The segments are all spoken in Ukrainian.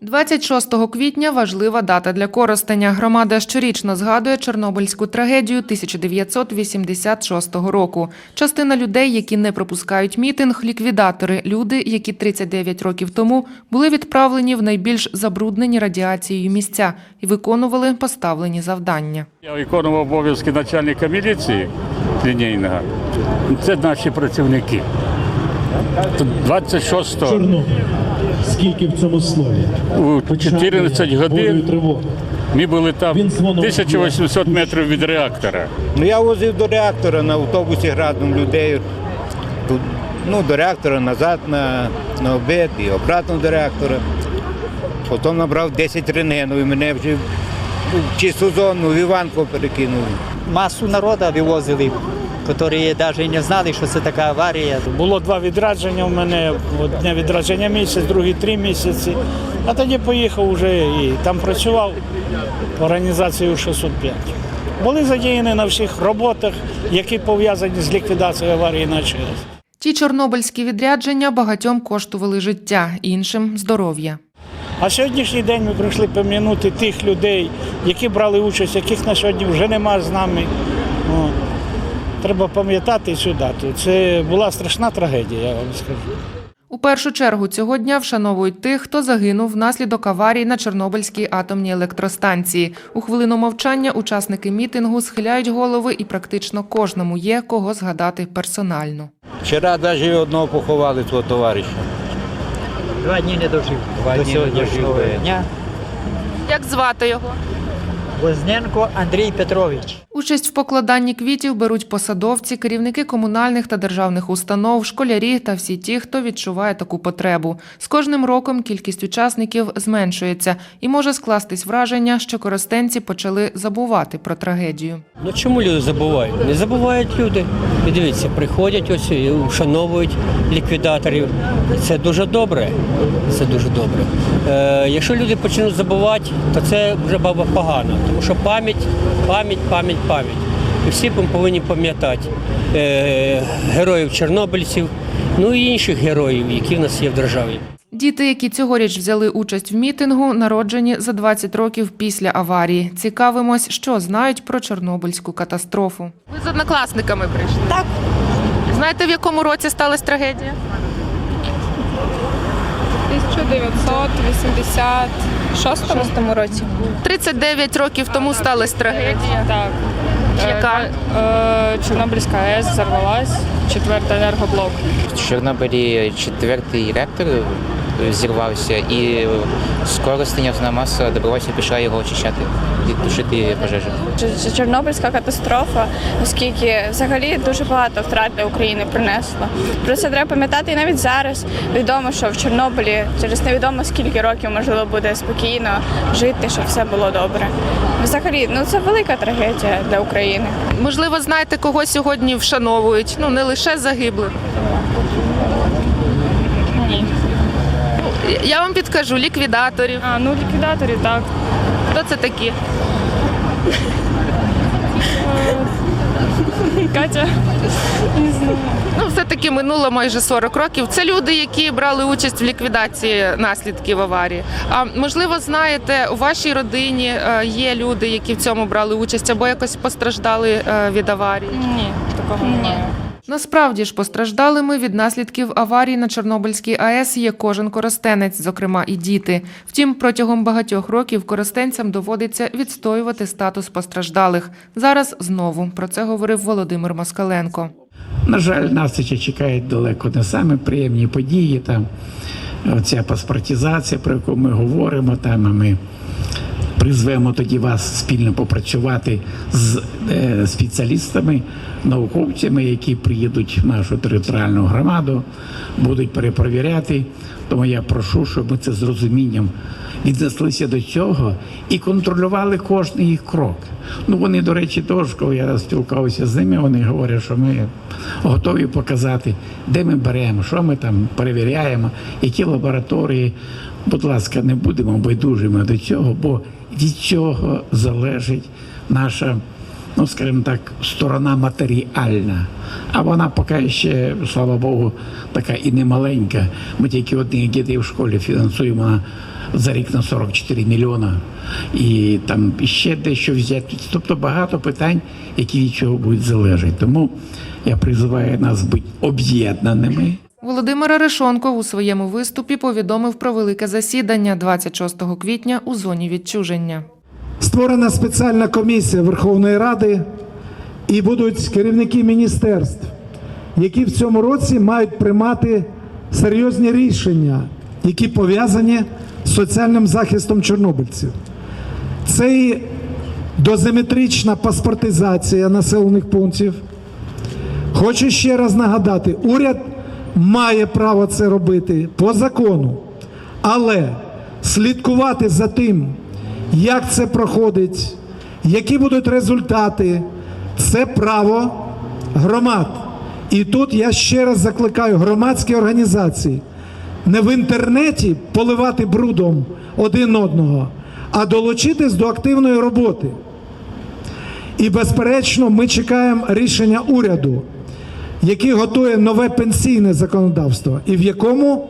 26 квітня важлива дата для Коростеня. Громада щорічно згадує Чорнобильську трагедію 1986 року. Частина людей, які не пропускають мітинг, ліквідатори, люди, які 39 років тому були відправлені в найбільш забруднені радіацією місця і виконували поставлені завдання. Я виконував обов'язки начальника міліції лінійного. Це наші працівники. Тут 26 Чорнобиль. Скільки в цьому слові? у 14 годин ми були там 1800 метрів від реактора. Ну я возив до реактора на автобусі градом людей. Тут, ну, до реактора назад на, на обід і обратно до реактора. Потім набрав 10 рентгенів і мене вже в чисту зону в Іванку перекинули. массу народа вивозили, які навіть не знали, що це така аварія. Було два відрадження в мене, одне відрадження місяць, друге три місяці. А тоді поїхав уже і там працював в організації 605. Були задіяні на всіх роботах, які пов'язані з ліквідацією аварії на ЧАЕС. Ті чорнобильські відрядження багатьом коштували життя, іншим здоров'я. А сьогоднішній день ми прийшли пом'янути тих людей, які брали участь, яких на сьогодні вже нема з нами. Треба пам'ятати цю дату. Це була страшна трагедія, я вам скажу. У першу чергу цього дня вшановують тих, хто загинув внаслідок аварії на Чорнобильській атомній електростанції. У хвилину мовчання учасники мітингу схиляють голови, і практично кожному є кого згадати персонально. Вчора навіть одного поховали свого товариша. Два дні не дожив. Два до дні не сьогоднішнього дожив, дня. Як звати його? Возненко Андрій Петрович. Участь в покладанні квітів беруть посадовці, керівники комунальних та державних установ, школярі та всі ті, хто відчуває таку потребу. З кожним роком кількість учасників зменшується, і може скластись враження, що користенці почали забувати про трагедію. Ну чому люди забувають? Не забувають люди. І дивіться, приходять ось і вшановують ліквідаторів. Це дуже добре. Це дуже добре. Е, якщо люди почнуть забувати, то це вже погано. Тому що пам'ять, пам'ять, пам'ять, пам'ять. І всі повинні пам'ятати е, героїв чорнобильців, ну і інших героїв, які в нас є в державі. Діти, які цьогоріч взяли участь в мітингу, народжені за 20 років після аварії. Цікавимось, що знають про Чорнобильську катастрофу. Ви з однокласниками прийшли? Так. Знаєте, в якому році сталася трагедія? 1986 році. 39 років тому сталася трагедія. Так. Яка? Е, е, Чорнобильська АЕС взорвалась, четвертий енергоблок. В Чорнобилі четвертий реактор зірвався, і скоро основна маса добровольців пішла його очищати і тушити пожежу. Чорнобильська катастрофа, оскільки взагалі дуже багато втрат для України принесла. Про це треба пам'ятати і навіть зараз. Відомо, що в Чорнобилі через невідомо скільки років можливо буде спокійно жити, щоб все було добре. Взагалі, ну це велика трагедія для України. Можливо, знаєте, кого сьогодні вшановують. Ну не лише загиблих. Я вам підкажу ліквідаторів. А ну ліквідаторів так. Хто це такі? Катя. Не знаю. Ну, все-таки минуло майже 40 років. Це люди, які брали участь в ліквідації наслідків аварії. А можливо, знаєте, у вашій родині е, є люди, які в цьому брали участь або якось постраждали е, від аварії? Ні, такого немає. Насправді ж постраждалими від наслідків аварії на Чорнобильській АЕС є кожен коростенець, зокрема і діти. Втім, протягом багатьох років коростенцям доводиться відстоювати статус постраждалих. Зараз знову про це говорив Володимир Москаленко. На жаль, нас ще чекають далеко не самі приємні події. Там оця паспортизація, про яку ми говоримо, там ми призвемо тоді вас спільно попрацювати з е, спеціалістами, науковцями, які приїдуть в нашу територіальну громаду, будуть перепровіряти. Тому я прошу, щоб ми це з розумінням віднеслися до цього і контролювали кожен їх крок. Ну вони, до речі, теж, коли я спілкувався з ними, вони говорять, що ми готові показати, де ми беремо, що ми там перевіряємо, які лабораторії. Будь ласка, не будемо байдужими до цього, бо від цього залежить наша, ну скажімо так, сторона матеріальна. А вона поки ще, слава Богу, така і не маленька. Ми тільки одних дітей в школі фінансуємо на за рік на 44 мільйона, і там ще дещо взяти. Тобто багато питань, які від чого будуть залежати. Тому я призиваю нас бути об'єднаними. Володимир Арешонков у своєму виступі повідомив про велике засідання 26 квітня у зоні відчуження. Створена спеціальна комісія Верховної Ради і будуть керівники міністерств, які в цьому році мають приймати серйозні рішення, які пов'язані з соціальним захистом чорнобильців. Це і дозиметрична паспортизація населених пунктів. Хочу ще раз нагадати, уряд має право це робити по закону, але слідкувати за тим, як це проходить, які будуть результати, це право громад. І тут я ще раз закликаю громадські організації не в інтернеті поливати брудом один одного, а долучитись до активної роботи. І, безперечно, ми чекаємо рішення уряду, який готує нове пенсійне законодавство, і в якому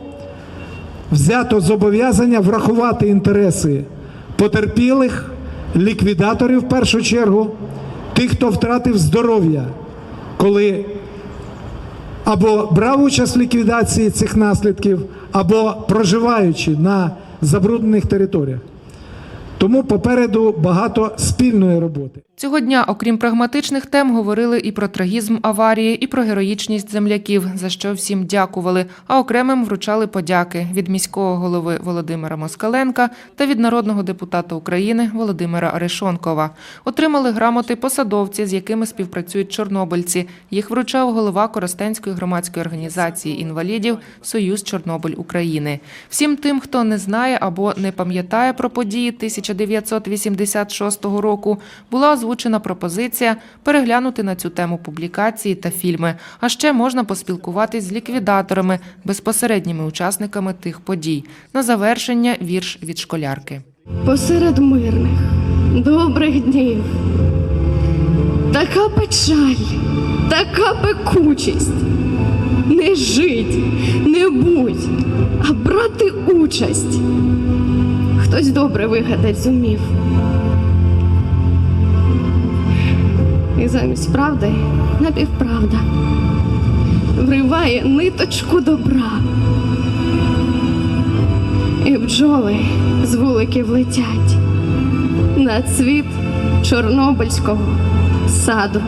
взято зобов'язання врахувати інтереси потерпілих, ліквідаторів в першу чергу, тих, хто втратив здоров'я, коли або брав участь в ліквідації цих наслідків, або проживаючи на забруднених територіях. Тому попереду багато спільної роботи. Цього дня, окрім прагматичних тем, говорили і про трагізм аварії, і про героїчність земляків, за що всім дякували. А окремим вручали подяки від міського голови Володимира Москаленка та від народного депутата України Володимира Арешонкова. Отримали грамоти посадовці, з якими співпрацюють чорнобильці. Їх вручав голова Коростенської громадської організації інвалідів Союз Чорнобиль України. Всім тим, хто не знає або не пам'ятає про події 1986 року, була озвучена пропозиція переглянути на цю тему публікації та фільми. А ще можна поспілкуватись з ліквідаторами, безпосередніми учасниками тих подій. На завершення вірш від школярки. посеред мирних, добрих днів. Така печаль, така пекучість. Не жить, не будь, а брати участь. Хтось добре вигадать зумів. І замість правди напівправда вриває ниточку добра. І бджоли з вуликів летять на цвіт чорнобильського саду.